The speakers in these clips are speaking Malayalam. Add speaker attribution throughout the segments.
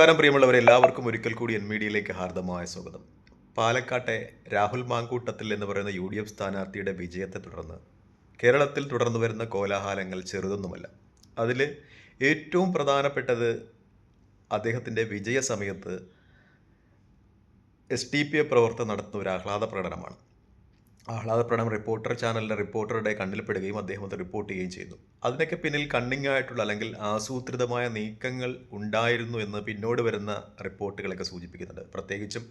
Speaker 1: നമസ്കാരം. പ്രിയമുള്ളവരെ എല്ലാവർക്കും ഒരിക്കൽ കൂടി എൻ മീഡിയയിലേക്ക് ഹാർദമായ സ്വാഗതം. പാലക്കാട്ടെ രാഹുൽ മാങ്കൂട്ടത്തിൽ എന്ന് പറയുന്ന യു ഡി എഫ് സ്ഥാനാർത്ഥിയുടെ വിജയത്തെ തുടർന്ന് കേരളത്തിൽ തുടർന്നു വരുന്ന കോലാഹലങ്ങൾ ചെറുതൊന്നുമല്ല. അതിൽ ഏറ്റവും പ്രധാനപ്പെട്ടത് അദ്ദേഹത്തിന്റെ വിജയ സമയത്ത് എസ് ടി പി എ പ്രവർത്തനം നടത്തുന്ന ഒരു ആഹ്ലാദ പ്രകടനമാണ്. ആഹ്ലാദ പ്രണം റിപ്പോർട്ടർ ചാനലിന്റെ റിപ്പോർട്ടറുടെ കണ്ണിൽപ്പെടുകയും അദ്ദേഹം അത് റിപ്പോർട്ട് ചെയ്യുകയും ചെയ്യുന്നു. അതിനൊക്കെ പിന്നിൽ കണ്ണിങ് ആയിട്ടുള്ള അല്ലെങ്കിൽ ആസൂത്രിതമായ നീക്കങ്ങൾ ഉണ്ടായിരുന്നു എന്ന് പിന്നോട് വരുന്ന റിപ്പോർട്ടുകളൊക്കെ സൂചിപ്പിക്കുന്നുണ്ട്. പ്രത്യേകിച്ചും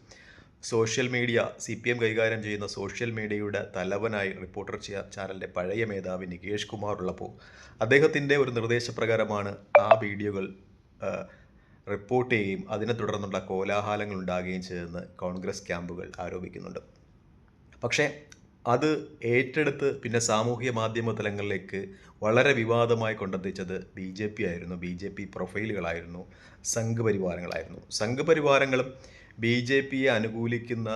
Speaker 1: social media C P M കൈകാര്യം ചെയ്യുന്ന സോഷ്യൽ മീഡിയയുടെ തലവനായി റിപ്പോർട്ടർ ചാനലിന്റെ പഴയ മേധാവി നികേഷ് കുമാർ ഉള്ളപ്പോൾ അദ്ദേഹത്തിന്റെ ഒരു നിർദ്ദേശപ്രകാരമാണ് ആ വീഡിയോകൾ റിപ്പോർട്ട് ചെയ്യുകയും അതിനെ തുടർന്നുള്ള കോലാഹലങ്ങൾ ഉണ്ടാകുകയും ചെയ്തെന്ന് കോൺഗ്രസ് ക്യാമ്പുകൾ ആരോപിക്കുന്നുണ്ട്. പക്ഷേ അത് ഏറ്റെടുത്ത് പിന്നെ സാമൂഹ്യ മാധ്യമ തലങ്ങളിലേക്ക് വളരെ വിവാദമായി കൊണ്ടെത്തിച്ചത് ബി ജെ പി ആയിരുന്നു. ബി ജെ പി പ്രൊഫൈലുകളായിരുന്നു. സംഘപരിവാരങ്ങളായിരുന്നു. സംഘപരിവാരങ്ങളും ബി ജെ പിയെ അനുകൂലിക്കുന്ന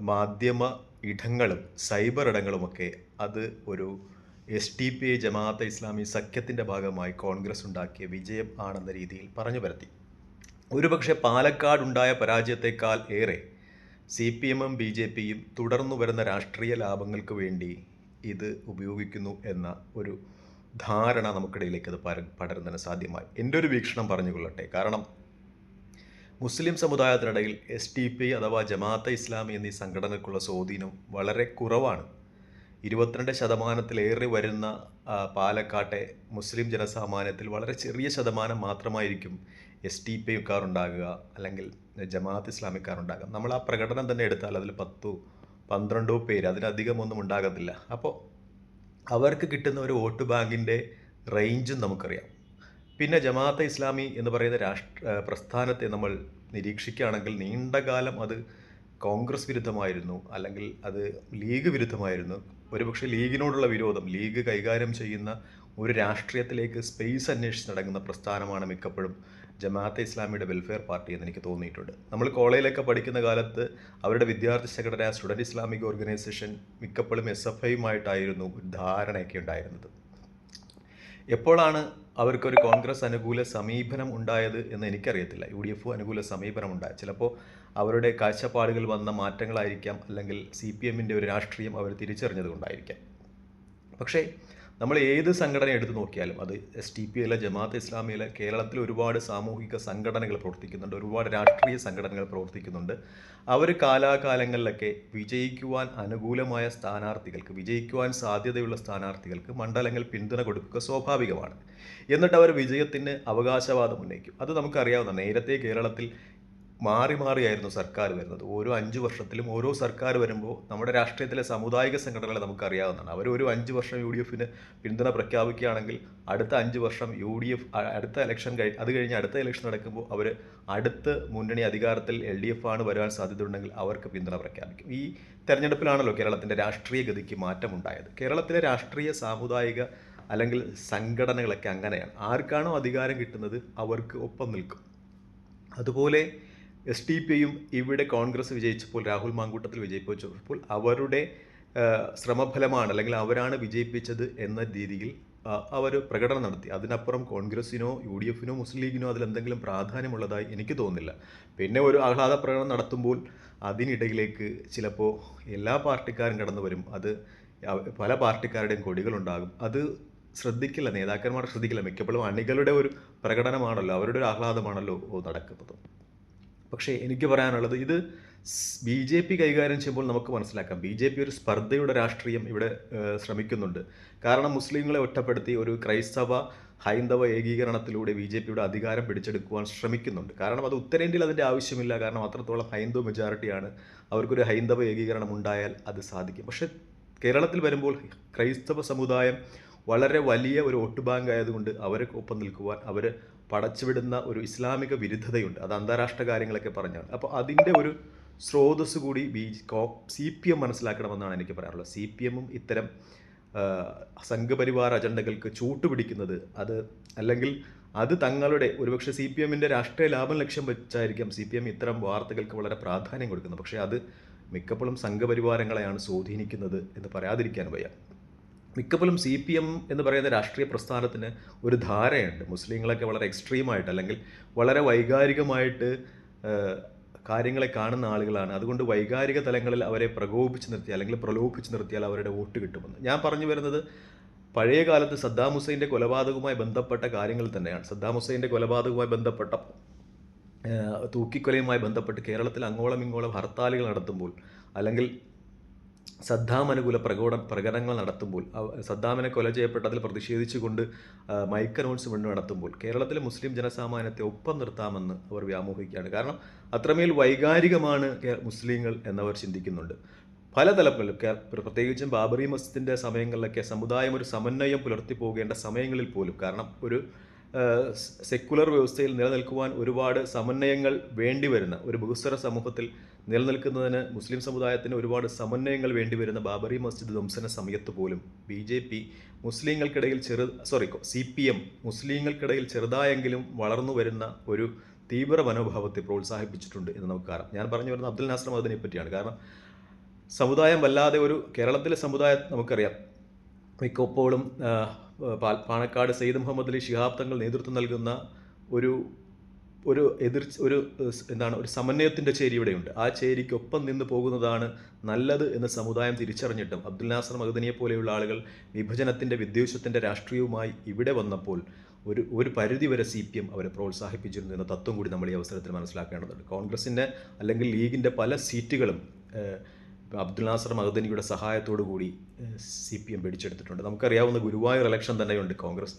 Speaker 1: മാധ്യമ ഇടങ്ങളും സൈബർ ഇടങ്ങളുമൊക്കെ അത് ഒരു S T P I Jamaat-e Islami സഖ്യത്തിന്റെ ഭാഗമായി കോൺഗ്രസ് ഉണ്ടാക്കിയ വിജയം ആണെന്ന രീതിയിൽ പറഞ്ഞു പരത്തി. ഒരുപക്ഷെ പാലക്കാടുണ്ടായ പരാജയത്തെക്കാൾ ഏറെ സി പി എമ്മും ബി ജെ പിയും തുടർന്നു വരുന്ന രാഷ്ട്രീയ ലാഭങ്ങൾക്ക് വേണ്ടി ഇത് ഉപയോഗിക്കുന്നു എന്ന ഒരു ധാരണ നമുക്കിടയിലേക്ക് അത് പര പടരുന്നതിന് സാധ്യമായി. എന്റെ ഒരു വീക്ഷണം പറഞ്ഞു പറഞ്ഞുകൊള്ളട്ടെ. കാരണം മുസ്ലിം സമുദായത്തിനിടയിൽ എസ് ടി പി അഥവാ ജമാഅത്തെ ഇസ്ലാമി എന്നീ സംഘടനയ്ക്കുള്ള സ്വാധീനം വളരെ കുറവാണ്. ഇരുപത്തിരണ്ട് ശതമാനത്തിലേറെ വരുന്ന പാലക്കാട്ടെ മുസ്ലിം ജനസാമാന്യത്തിൽ വളരെ ചെറിയ ശതമാനം മാത്രമായിരിക്കും എസ് ടി പി കാറുണ്ടാകുക അല്ലെങ്കിൽ ജമാഅത്ത് ഇസ്ലാമിക്കാരുണ്ടാകുക നമ്മൾ ആ പ്രകടനം തന്നെ എടുത്താൽ അതിൽ പത്തു പന്ത്രണ്ടോ പേര് അതിലധികമൊന്നും ഉണ്ടാകത്തില്ല. അപ്പോൾ അവർക്ക് കിട്ടുന്ന ഒരു വോട്ട് ബാങ്കിന്റെ റേഞ്ചും നമുക്കറിയാം. പിന്നെ ജമാഅത്തെ ഇസ്ലാമി എന്ന് പറയുന്ന രാഷ്ട്ര പ്രസ്ഥാനത്തെ നമ്മൾ നിരീക്ഷിക്കുകയാണെങ്കിൽ നീണ്ടകാലം അത് കോൺഗ്രസ് വിരുദ്ധമായിരുന്നു അല്ലെങ്കിൽ അത് ലീഗ് വിരുദ്ധമായിരുന്നു. ഒരുപക്ഷെ ലീഗിനോടുള്ള വിരോധം ലീഗ് കൈകാര്യം ചെയ്യുന്ന ഒരു രാഷ്ട്രീയത്തിലേക്ക് സ്പേസ് അന്വേഷിച്ച് നടങ്ങുന്ന പ്രസ്ഥാനമാണ് മിക്കപ്പോഴും ജമാഅത്തെ ഇസ്ലാമിയുടെ വെൽഫെയർ പാർട്ടി എന്ന് എനിക്ക് തോന്നിയിട്ടുണ്ട്. നമ്മൾ കോളേജിലൊക്കെ പഠിക്കുന്ന കാലത്ത് അവരുടെ വിദ്യാർത്ഥി സെക്രട്ടറി ആ സ്റ്റുഡന്റ് ഇസ്ലാമിക് ഓർഗനൈസേഷൻ മിക്കപ്പോഴും എസ് എഫ് ഐയുമായിട്ടായിരുന്നു ധാരണയൊക്കെ ഉണ്ടായിരുന്നത്. എപ്പോഴാണ് അവർക്കൊരു കോൺഗ്രസ് അനുകൂല സമീപനം ഉണ്ടായത് എന്ന് എനിക്കറിയത്തില്ല. യു ഡി എഫ് അനുകൂല സമീപനം ഉണ്ടായത് ചിലപ്പോൾ അവരുടെ കാഴ്ചപ്പാടുകൾ വന്ന മാറ്റങ്ങളായിരിക്കാം അല്ലെങ്കിൽ സി പി എമ്മിന്റെ ഒരു രാഷ്ട്രീയം അവർ തിരിച്ചറിഞ്ഞതുകൊണ്ടായിരിക്കാം. പക്ഷേ നമ്മൾ ഏത് സംഘടന എടുത്തു നോക്കിയാലും അത് എസ് ടി പി അല്ല ജമാഅത്ത് ഇസ്ലാമിയിലെ കേരളത്തിൽ ഒരുപാട് സാമൂഹിക സംഘടനകൾ പ്രവർത്തിക്കുന്നുണ്ട് ഒരുപാട് രാഷ്ട്രീയ സംഘടനകൾ പ്രവർത്തിക്കുന്നുണ്ട്. അവർ കാലാകാലങ്ങളിലൊക്കെ വിജയിക്കുവാൻ അനുകൂലമായ സ്ഥാനാർത്ഥികൾക്ക് വിജയിക്കുവാൻ സാധ്യതയുള്ള സ്ഥാനാർത്ഥികൾക്ക് മണ്ഡലങ്ങൾ പിന്തുണ കൊടുക്കുക സ്വാഭാവികമാണ്. എന്നിട്ട് അവർ വിജയത്തിന് അവകാശവാദം ഉന്നയിക്കും. അത് നമുക്കറിയാവുന്ന നേരത്തെ കേരളത്തിൽ മാറി മാറിയായിരുന്നു സർക്കാർ വരുന്നത്. ഓരോ അഞ്ച് വർഷത്തിലും ഓരോ സർക്കാർ വരുമ്പോൾ നമ്മുടെ രാഷ്ട്രീയത്തിലെ സാമുദായിക സംഘടനകളെ നമുക്കറിയാവുന്നതാണ്. അവർ ഒരു അഞ്ച് വർഷം യു ഡി എഫിന് പിന്തുണ പ്രഖ്യാപിക്കുകയാണെങ്കിൽ അടുത്ത അഞ്ച് വർഷം യു ഡി എഫ് അടുത്ത ഇലക്ഷൻ കഴി അത് കഴിഞ്ഞ് അടുത്ത ഇലക്ഷൻ നടക്കുമ്പോൾ അവർ അടുത്ത മുന്നണി അധികാരത്തിൽ എൽ ഡി എഫ് ആണ് വരാൻ സാധ്യതയുണ്ടെങ്കിൽ അവർക്ക് പിന്തുണ പ്രഖ്യാപിക്കും. ഈ തെരഞ്ഞെടുപ്പിലാണല്ലോ കേരളത്തിന്റെ രാഷ്ട്രീയ ഗതിക്ക് മാറ്റമുണ്ടായത്. കേരളത്തിലെ രാഷ്ട്രീയ സാമുദായിക അല്ലെങ്കിൽ സംഘടനകളൊക്കെ അങ്ങനെയാണ്. ആർക്കാണോ അധികാരം കിട്ടുന്നത് അവർക്ക് ഒപ്പം നിൽക്കും. അതുപോലെ എസ് ടി പിയും ഇവിടെ കോൺഗ്രസ് വിജയിച്ചപ്പോൾ രാഹുൽ മാങ്കൂട്ടത്തിൽ വിജയിപ്പിച്ചപ്പോൾ അവരുടെ ശ്രമഫലമാണ് അല്ലെങ്കിൽ അവരാണ് വിജയിപ്പിച്ചത് എന്ന രീതിയിൽ അവർ പ്രകടനം നടത്തി. അതിനപ്പുറം കോൺഗ്രസിനോ യു ഡി എഫിനോ മുസ്ലിം ലീഗിനോ അതിലെന്തെങ്കിലും പ്രാധാന്യമുള്ളതായി എനിക്ക് തോന്നുന്നില്ല. പിന്നെ ഒരു ആഹ്ലാദ പ്രകടനം നടത്തുമ്പോൾ അതിനിടയിലേക്ക് ചിലപ്പോൾ എല്ലാ പാർട്ടിക്കാരും കടന്നു വരും. അത് പല പാർട്ടിക്കാരുടെയും കൊടികളുണ്ടാകും. അത് ശ്രദ്ധിക്കില്ല നേതാക്കന്മാർ ശ്രദ്ധിക്കില്ല. മിക്കപ്പോഴും അണികളുടെ ഒരു പ്രകടനമാണല്ലോ അവരുടെ ഒരു ആഹ്ലാദമാണല്ലോ നടക്കുന്നത്. പക്ഷേ എനിക്ക് പറയാനുള്ളത് ഇത് ബി ജെ പി കൈകാര്യം ചെയ്യുമ്പോൾ നമുക്ക് മനസ്സിലാക്കാം. ബി ജെ പി ഒരു സ്പർദ്ധയുടെ രാഷ്ട്രീയം ഇവിടെ ശ്രമിക്കുന്നുണ്ട്. കാരണം മുസ്ലിങ്ങളെ ഒറ്റപ്പെടുത്തി ഒരു ക്രൈസ്തവ ഹൈന്ദവ ഏകീകരണത്തിലൂടെ ബി ജെ പിയുടെ അധികാരം പിടിച്ചെടുക്കുവാൻ ശ്രമിക്കുന്നുണ്ട്. കാരണം അത് ഉത്തരേന്ത്യയിൽ അതിന്റെ ആവശ്യമില്ല. കാരണം അത്രത്തോളം ഹൈന്ദവ മെജോറിറ്റിയാണ് അവർക്കൊരു ഹൈന്ദവ ഏകീകരണം ഉണ്ടായാൽ അത് സാധിക്കും. പക്ഷേ കേരളത്തിൽ വരുമ്പോൾ ക്രൈസ്തവ സമുദായം വളരെ വലിയ ഒരു വോട്ട് ബാങ്ക് ആയതുകൊണ്ട് അവരെ ഒപ്പം നിൽക്കുവാൻ അവർ പടച്ചുവിടുന്ന ഒരു ഇസ്ലാമിക വിരുദ്ധതയുണ്ട്. അത് അന്താരാഷ്ട്ര കാര്യങ്ങളൊക്കെ പറഞ്ഞാണ് അപ്പോൾ അതിന്റെ ഒരു സ്രോതസ് കൂടി ബി കോ സി പി എം മനസ്സിലാക്കണമെന്നാണ് എനിക്ക് പറയാനുള്ളത്. സി പി എമ്മും ഇത്തരം സംഘപരിവാർ അജണ്ടകൾക്ക് ചൂട്ടുപിടിക്കുന്നത് അത് അല്ലെങ്കിൽ അത് തങ്ങളുടെ ഒരുപക്ഷെ സി പി എമ്മിന്റെ രാഷ്ട്രീയ ലാഭം ലക്ഷ്യം വെച്ചായിരിക്കാം സി പി എം ഇത്തരം വാർത്തകൾക്ക് വളരെ പ്രാധാന്യം കൊടുക്കുന്നത്. പക്ഷേ അത് മിക്കപ്പോഴും സംഘപരിവാരങ്ങളെയാണ് സ്വാധീനിക്കുന്നത് എന്ന് പറയാതിരിക്കാൻ വയ്യ. മിക്കപ്പോഴും സി പി എം എന്ന് പറയുന്ന രാഷ്ട്രീയ പ്രസ്ഥാനത്തിന് ഒരു ധാരയുണ്ട്. മുസ്ലിങ്ങളൊക്കെ വളരെ എക്സ്ട്രീമായിട്ട് അല്ലെങ്കിൽ വളരെ വൈകാരികമായിട്ട് കാര്യങ്ങളെ കാണുന്ന ആളുകളാണ്. അതുകൊണ്ട് വൈകാരിക തലങ്ങളിൽ അവരെ പ്രകോപിച്ച് നിർത്തിയാൽ അല്ലെങ്കിൽ പ്രലോഭിച്ച് നിർത്തിയാൽ അവരുടെ വോട്ട് കിട്ടുമെന്ന്. ഞാൻ പറഞ്ഞു വരുന്നത് പഴയ കാലത്ത് സദ്ദാം ഹുസൈന്റെ കൊലപാതകവുമായി ബന്ധപ്പെട്ട കാര്യങ്ങൾ തന്നെയാണ്. സദ്ദാം ഹുസൈന്റെ കൊലപാതകവുമായി ബന്ധപ്പെട്ട തൂക്കിക്കൊലയുമായി ബന്ധപ്പെട്ട് കേരളത്തിൽ അങ്ങോളം ഇങ്ങോളം ഹർത്താലുകൾ നടത്തുമ്പോൾ അല്ലെങ്കിൽ സദ്ദാം അനുകൂല പ്രകോട പ്രകടനങ്ങൾ നടത്തുമ്പോൾ സദ്ദാമിനെ കൊല ചെയ്യപ്പെട്ടതിൽ പ്രതിഷേധിച്ചുകൊണ്ട് മൈക്ക് അനൗൺസ്മെന്റ് നടത്തുമ്പോൾ കേരളത്തിലെ മുസ്ലിം ജനസാമാന്യത്തെ ഒപ്പം നിർത്താമെന്ന് അവർ വ്യാമോഹിക്കുകയാണ്. കാരണം അത്രമേൽ വൈകാരികമാണ് മുസ്ലിങ്ങൾ എന്നവർ ചിന്തിക്കുന്നുണ്ട്. പല തലങ്ങളിലും പ്രത്യേകിച്ചും ബാബറി മസ്ജിദിന്റെ സമയങ്ങളിലൊക്കെ സമുദായം ഒരു സമന്വയം പുലർത്തി പോകേണ്ട സമയങ്ങളിൽ പോലും കാരണം ഒരു സെക്കുലർ വ്യവസ്ഥയിൽ നിലനിൽക്കുവാൻ ഒരുപാട് സമന്വയങ്ങൾ വേണ്ടിവരുന്ന ഒരു ബഹുസ്വര സമൂഹത്തിൽ നിലനിൽക്കുന്നതിന് മുസ്ലിം സമുദായത്തിന് ഒരുപാട് സമന്വയങ്ങൾ വേണ്ടിവരുന്ന ബാബറി മസ്ജിദ് ധ്വംസന സമയത്ത് പോലും ബി ജെ പി മുസ്ലിങ്ങൾക്കിടയിൽ ചെറു സോറി സി പി എം മുസ്ലിങ്ങൾക്കിടയിൽ ചെറുതായെങ്കിലും വളർന്നു വരുന്ന ഒരു തീവ്ര മനോഭാവത്തെ പ്രോത്സാഹിപ്പിച്ചിട്ടുണ്ട് എന്ന് നമുക്ക് കാണാം. ഞാൻ പറഞ്ഞു വരുന്നത് അബ്ദുൽ നാസർ മദനെ പറ്റിയാണ്. കാരണം സമുദായം വല്ലാതെ ഒരു കേരളത്തിലെ സമുദായം നമുക്കറിയാം. മിക്കപ്പോഴും പാണക്കാട് സെയ്ദ് മുഹമ്മദ് അലി ശിഹാബ് തങ്ങൾ നേതൃത്വം നൽകുന്ന ഒരു ഒരു എതിർ ഒരു എന്താണ് ഒരു സമന്വയത്തിന്റെ ചേരി ഇവിടെയുണ്ട്. ആ ചേരിക്കൊപ്പം നിന്ന് പോകുന്നതാണ് നല്ലത് എന്ന് സമുദായം തിരിച്ചറിഞ്ഞിട്ടും അബ്ദുൽ നാസർ മഹദനിയെ പോലെയുള്ള ആളുകൾ വിഭജനത്തിന്റെ വിദ്വേഷത്തിന്റെ രാഷ്ട്രീയവുമായി ഇവിടെ വന്നപ്പോൾ ഒരു ഒരു പരിധി വരെ സി പി എം അവരെ പ്രോത്സാഹിപ്പിച്ചിരുന്നു എന്ന തത്വം കൂടി നമ്മൾ ഈ അവസരത്തിൽ മനസ്സിലാക്കേണ്ടതുണ്ട്. കോൺഗ്രസിന്റെ അല്ലെങ്കിൽ ലീഗിന്റെ പല സീറ്റുകളും അബ്ദുൽ നാസർ മഹദനിയുടെ സഹായത്തോടു കൂടി സി പി എം പിടിച്ചെടുത്തിട്ടുണ്ട്. നമുക്കറിയാവുന്ന ഗുരുവായൂർ ഇലക്ഷൻ തന്നെയുണ്ട്. കോൺഗ്രസ്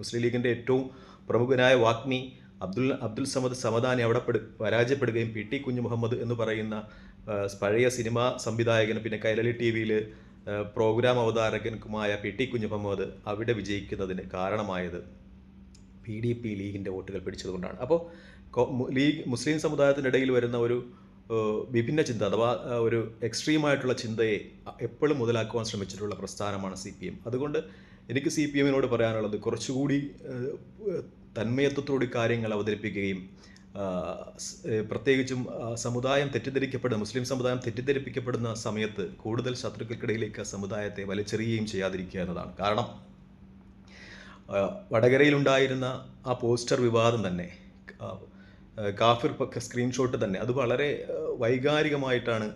Speaker 1: മുസ്ലിം ലീഗിന്റെ ഏറ്റവും പ്രമുഖനായ വാഗ്മി അബ്ദുൽ അബ്ദുൽ സമദ് സമദാനി അവിടെ പെടു പരാജയപ്പെടുകയും പി ടി കുഞ്ഞു മുഹമ്മദ് എന്ന് പറയുന്ന പഴയ സിനിമാ സംവിധായകനും പിന്നെ കൈരളി ടി വിയിൽ പ്രോഗ്രാം അവതാരകനുമായ പി ടി കുഞ്ഞു മുഹമ്മദ് അവിടെ വിജയിക്കുന്നതിന് കാരണമായത് പി ഡി പി ലീഗിന്റെ വോട്ടുകൾ പിടിച്ചതുകൊണ്ടാണ്. അപ്പോൾ ലീഗ് മുസ്ലിം സമുദായത്തിനിടയിൽ വരുന്ന ഒരു വിഭിന്ന ചിന്ത അഥവാ ഒരു എക്സ്ട്രീമായിട്ടുള്ള ചിന്തയെ എപ്പോഴും മുതലാക്കുവാൻ ശ്രമിച്ചിട്ടുള്ള പ്രസ്ഥാനമാണ് സി പി എം. അതുകൊണ്ട് എനിക്ക് സി പി എമ്മിനോട് പറയാനുള്ളത് കുറച്ചുകൂടി തന്മയത്വത്തോടെ കാര്യങ്ങൾ അവതരിപ്പിക്കുകയും പ്രത്യേകിച്ചും സമുദായം തെറ്റിദ്ധരിക്കപ്പെടുന്ന മുസ്ലിം സമുദായം തെറ്റിദ്ധരിപ്പിക്കപ്പെടുന്ന സമയത്ത് കൂടുതൽ ശത്രുക്കൾക്കിടയിലേക്ക് സമുദായത്തെ വലിച്ചെറിയുകയും ചെയ്യാതിരിക്കുക എന്നതാണ്. കാരണം വടകരയിലുണ്ടായിരുന്ന ആ പോസ്റ്റർ വിവാദം തന്നെ കാഫിർ സ്ക്രീൻഷോട്ട് തന്നെ. അത് വളരെ വൈകാരികമായിട്ടാണ്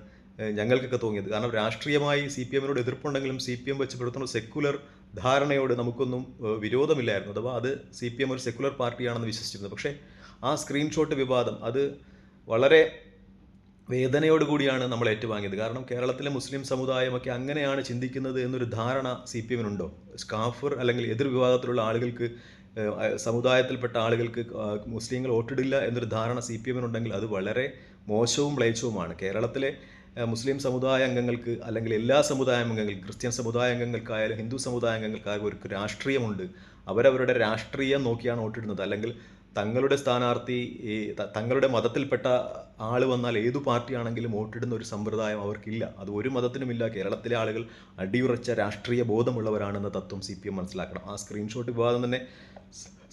Speaker 1: ഞങ്ങൾക്കൊക്കെ തോന്നിയത്. കാരണം രാഷ്ട്രീയമായി സി പി എമ്മിനോട് എതിർപ്പുണ്ടെങ്കിലും സി പി എം വെച്ച് പുലർത്തുന്ന സെക്കുലർ ധാരണയോട് നമുക്കൊന്നും വിരോധമില്ലായിരുന്നു. അഥവാ അത് സി പി എം ഒരു സെക്കുലർ പാർട്ടിയാണെന്ന് വിശ്വസിച്ചിരുന്നു. പക്ഷേ ആ സ്ക്രീൻഷോട്ട് വിവാദം അത് വളരെ വേദനയോടുകൂടിയാണ് നമ്മൾ ഏറ്റുവാങ്ങിയത്. കാരണം കേരളത്തിലെ മുസ്ലിം സമുദായമൊക്കെ അങ്ങനെയാണ് ചിന്തിക്കുന്നത് എന്നൊരു ധാരണ സി പി എമ്മിനുണ്ടോ? സ്കാഫർ അല്ലെങ്കിൽ എതിർ വിഭാഗത്തിലുള്ള ആളുകൾക്ക് സമുദായത്തിൽപ്പെട്ട ആളുകൾക്ക് മുസ്ലിങ്ങൾ വോട്ടിടില്ല എന്നൊരു ധാരണ സി പി എമ്മിനുണ്ടെങ്കിൽ അത് വളരെ മോശവും പ്ലേച്ചവുമാണ് കേരളത്തിലെ മുസ്ലിം സമുദായ അംഗങ്ങൾക്ക് അല്ലെങ്കിൽ എല്ലാ സമുദായ അംഗങ്ങൾക്ക് ക്രിസ്ത്യൻ സമുദായ അംഗങ്ങൾക്കായാലും ഹിന്ദു സമുദായ അംഗങ്ങൾക്കായാലും ഒരു രാഷ്ട്രീയമുണ്ട്. അവരവരുടെ രാഷ്ട്രീയം നോക്കിയാണ് വോട്ടിടുന്നത്. അല്ലെങ്കിൽ തങ്ങളുടെ സ്ഥാനാർത്ഥി തങ്ങളുടെ മതത്തിൽപ്പെട്ട ആൾ വന്നാൽ ഏതു പാർട്ടിയാണെങ്കിലും വോട്ടിടുന്ന ഒരു സമ്പ്രദായം അവർക്കില്ല. അത് ഒരു മതത്തിനുമില്ല. കേരളത്തിലെ ആളുകൾ അടിയുറച്ച രാഷ്ട്രീയ ബോധമുള്ളവരാണെന്ന തത്വം സി പി എം മനസ്സിലാക്കണം. ആ സ്ക്രീൻഷോട്ട് വിവാദം തന്നെ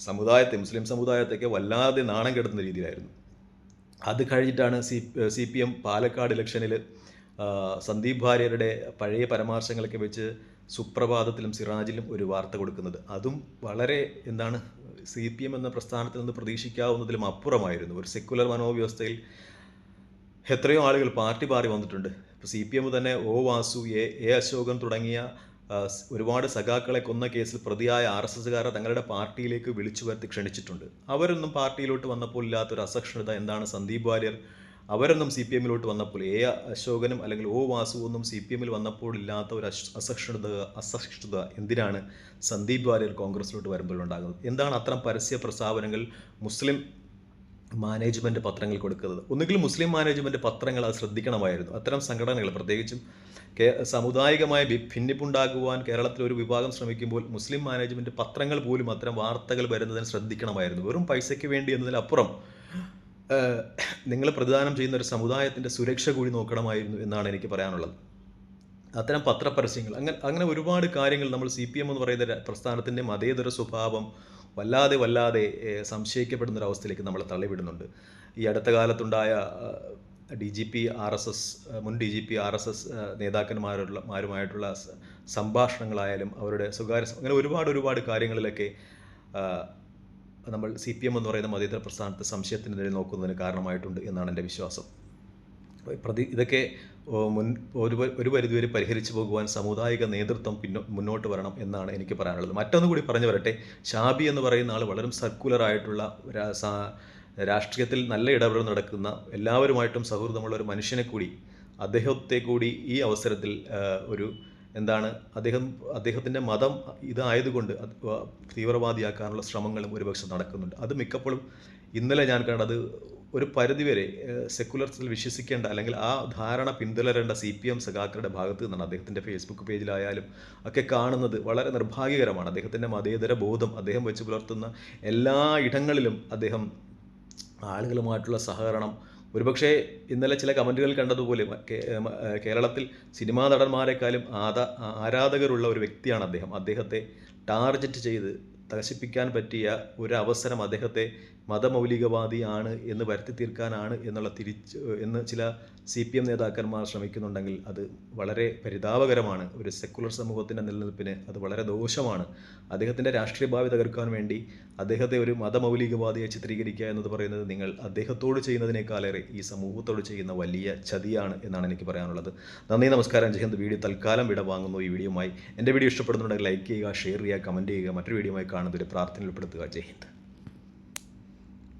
Speaker 1: സമുദായത്തെ മുസ്ലിം സമുദായത്തെയൊക്കെ വല്ലാതെ നാണം കെടുത്തുന്ന രീതിയിലായിരുന്നു. അത് കഴിഞ്ഞിട്ടാണ് C C P M Palakkad ഇലക്ഷനിൽ സന്ദീപ് ഭാര്യരുടെ പഴയ പരാമർശങ്ങളൊക്കെ വെച്ച് സുപ്രഭാതത്തിലും സിറാജിലും ഒരു വാർത്ത കൊടുക്കുന്നത്. അതും വളരെ എന്താണ് സി പി എം എന്ന പ്രസ്ഥാനത്തിൽ നിന്ന് പ്രതീക്ഷിക്കാവുന്നതിലും അപ്പുറമായിരുന്നു. ഒരു സെക്കുലർ മനോവ്യവസ്ഥയിൽ എത്രയോ ആളുകൾ പാർട്ടി മാറി വന്നിട്ടുണ്ട്. ഇപ്പോൾ സി പി എം തന്നെ O Vasu A A Asokan തുടങ്ങിയ ഒരുപാട് സഖാക്കളെ കൊന്ന കേസിൽ പ്രതിയായ ആർ എസ് എസ്സുകാരെ തങ്ങളുടെ പാർട്ടിയിലേക്ക് വിളിച്ചു വരുത്തി ക്ഷണിച്ചിട്ടുണ്ട്. അവരൊന്നും പാർട്ടിയിലോട്ട് വന്നപ്പോൾ ഇല്ലാത്തൊരു അസഹിഷ്ണുത എന്താണ് സന്ദീപ് വാര്യർ? അവരൊന്നും സി പി എമ്മിലോട്ട് വന്നപ്പോൾ എ അശോകനും അല്ലെങ്കിൽ ഒ വാസുവൊന്നും സി പി എമ്മിൽ വന്നപ്പോൾ ഇല്ലാത്ത ഒരു അസഹിഷ്ണുത അസഹിഷ്ണുത എന്തിനാണ് സന്ദീപ് വാര്യർ കോൺഗ്രസിലോട്ട് വരുമ്പോഴുണ്ടാകുന്നത്? എന്താണ് അത്തരം പരസ്യ പ്രസ്താവനകൾ മുസ്ലിം മാനേജ്മെന്റ് പത്രങ്ങൾ കൊടുക്കുന്നത്. ഒന്നുകിൽ മുസ്ലിം മാനേജ്മെന്റ് പത്രങ്ങൾ അത് ശ്രദ്ധിക്കണമായിരുന്നു. അത്തരം സംഘടനകൾ പ്രത്യേകിച്ചും സാമുദായികമായ ഭിന്നിപ്പുണ്ടാകുവാൻ കേരളത്തിൽ ഒരു വിഭാഗം ശ്രമിക്കുമ്പോൾ മുസ്ലിം മാനേജ്മെന്റ് പത്രങ്ങൾ പോലും അത്തരം വാർത്തകൾ വരുന്നതിന് ശ്രദ്ധിക്കണമായിരുന്നു. വെറും പൈസയ്ക്ക് വേണ്ടി എന്നതിലപ്പുറം നിങ്ങൾ പ്രതിദാനം ചെയ്യുന്ന ഒരു സമുദായത്തിന്റെ സുരക്ഷ കൂടി നോക്കണമായിരുന്നു എന്നാണ് എനിക്ക് പറയാനുള്ളത്. അത്തരം പത്രപരസ്യങ്ങൾ അങ്ങനെ അങ്ങനെ ഒരുപാട് കാര്യങ്ങൾ നമ്മൾ സി പി എം എന്ന് പറയുന്ന പ്രസ്ഥാനത്തിന്റെ മതേതര സ്വഭാവം വല്ലാതെ വല്ലാതെ സംശയിക്കപ്പെടുന്ന ഒരു അവസ്ഥയിലേക്ക് നമ്മളെ തള്ളിവിടുന്നുണ്ട്. ഈ അടുത്ത കാലത്തുണ്ടായ D G P R S S മുൻ D G P R S S നേതാക്കന്മാരുള്ള മാരുമായിട്ടുള്ള സംഭാഷണങ്ങളായാലും അവരുടെ സ്വകാര്യ അങ്ങനെ ഒരുപാട് ഒരുപാട് കാര്യങ്ങളിലൊക്കെ നമ്മൾ സി പി എം എന്ന് പറയുന്ന മതേതര പ്രസ്ഥാനത്തെ സംശയത്തിനെതിരെ നോക്കുന്നതിന് കാരണമായിട്ടുണ്ട് എന്നാണ് എന്റെ വിശ്വാസം. പ്രതി ഇതൊക്കെ മുൻ ഒരു ഒരു പരിധിവരെ പരിഹരിച്ചു പോകുവാൻ സാമുദായിക നേതൃത്വം പിന്നോ മുന്നോട്ട് വരണം എന്നാണ് എനിക്ക് പറയാനുള്ളത്. മറ്റൊന്നും കൂടി പറഞ്ഞു വരട്ടെ. ഷാബി എന്ന് പറയുന്ന ആൾ വളരെ സർക്കുലർ ആയിട്ടുള്ള രാഷ്ട്രീയത്തിൽ നല്ല ഇടപെടൽ നടക്കുന്ന എല്ലാവരുമായിട്ടും സൗഹൃദമുള്ള ഒരു മനുഷ്യനെ കൂടി അദ്ദേഹത്തെ കൂടി ഈ അവസരത്തിൽ ഒരു എന്താണ് അദ്ദേഹം അദ്ദേഹത്തിന്റെ മതം ഇതായതുകൊണ്ട് തീവ്രവാദിയാക്കാനുള്ള ശ്രമങ്ങളും ഒരുപക്ഷെ നടക്കുന്നുണ്ട്. അത് മിക്കപ്പോഴും ഇന്നലെ ഞാൻ കണ്ടത് ഒരു പരിധിവരെ സെക്കുലർസിൽ വിശ്വസിക്കേണ്ട അല്ലെങ്കിൽ ആ ധാരണ പിന്തുടരേണ്ട സി പി എം സഖാക്കളുടെ ഭാഗത്ത് നിന്നാണ് അദ്ദേഹത്തിന്റെ ഫേസ്ബുക്ക് പേജിലായാലും ഒക്കെ കാണുന്നത് വളരെ നിർഭാഗ്യകരമാണ്. അദ്ദേഹത്തിന്റെ മതേതര ബോധം അദ്ദേഹം വെച്ച് പുലർത്തുന്ന എല്ലാ ഇടങ്ങളിലും അദ്ദേഹം ആളുകളുമായിട്ടുള്ള സഹകരണം ഒരുപക്ഷെ ഇന്നലെ ചില കമന്റുകൾ കണ്ടതുപോലെ കേരളത്തിൽ സിനിമാ നടന്മാരെക്കാളും ആദ ആരാധകരുള്ള ഒരു വ്യക്തിയാണ് അദ്ദേഹം. അദ്ദേഹത്തെ ടാർഗറ്റ് ചെയ്ത് നശിപ്പിക്കാൻ പറ്റിയ ഒരു അവസരം അദ്ദേഹത്തെ മതമൗലികവാദിയാണ് എന്ന് വരുത്തി തീർക്കാനാണ് എന്നുള്ള തിരിച്ച് എന്ന് ചില സി പി എം നേതാക്കന്മാർ ശ്രമിക്കുന്നുണ്ടെങ്കിൽ അത് വളരെ പരിതാപകരമാണ്. ഒരു സെക്കുലർ സമൂഹത്തിന്റെ നിലനിൽപ്പിന് അത് വളരെ ദോഷമാണ്. അദ്ദേഹത്തിന്റെ രാഷ്ട്രീയ ഭാവി തകർക്കാൻ വേണ്ടി അദ്ദേഹത്തെ ഒരു മതമൗലികവാദിയെ ചിത്രീകരിക്കുക എന്നത് പറയുന്നത് നിങ്ങൾ അദ്ദേഹത്തോട് ചെയ്യുന്നതിനേക്കാളേറെ ഈ സമൂഹത്തോട് ചെയ്യുന്ന വലിയ ചതിയാണ് എന്നാണ് എനിക്ക് പറയാനുള്ളത്. നന്ദി നമസ്കാരം. ജയന്ത് വീഡിയോ തൽക്കാലം വിട വാങ്ങുന്നു. ഈ വീഡിയോയുമായി എന്റെ വീഡിയോ ഇഷ്ടപ്പെടുന്നുണ്ടെങ്കിൽ ലൈക്ക് ചെയ്യുക ഷെയർ ചെയ്യുക കമന്റ് ചെയ്യുക. മറ്റൊരു വീഡിയോയുമായി കാണുന്നതിൽ പ്രാർത്ഥനയിൽ ഉൾപ്പെടുത്തുക. ജയ് ഹിന്ദ്.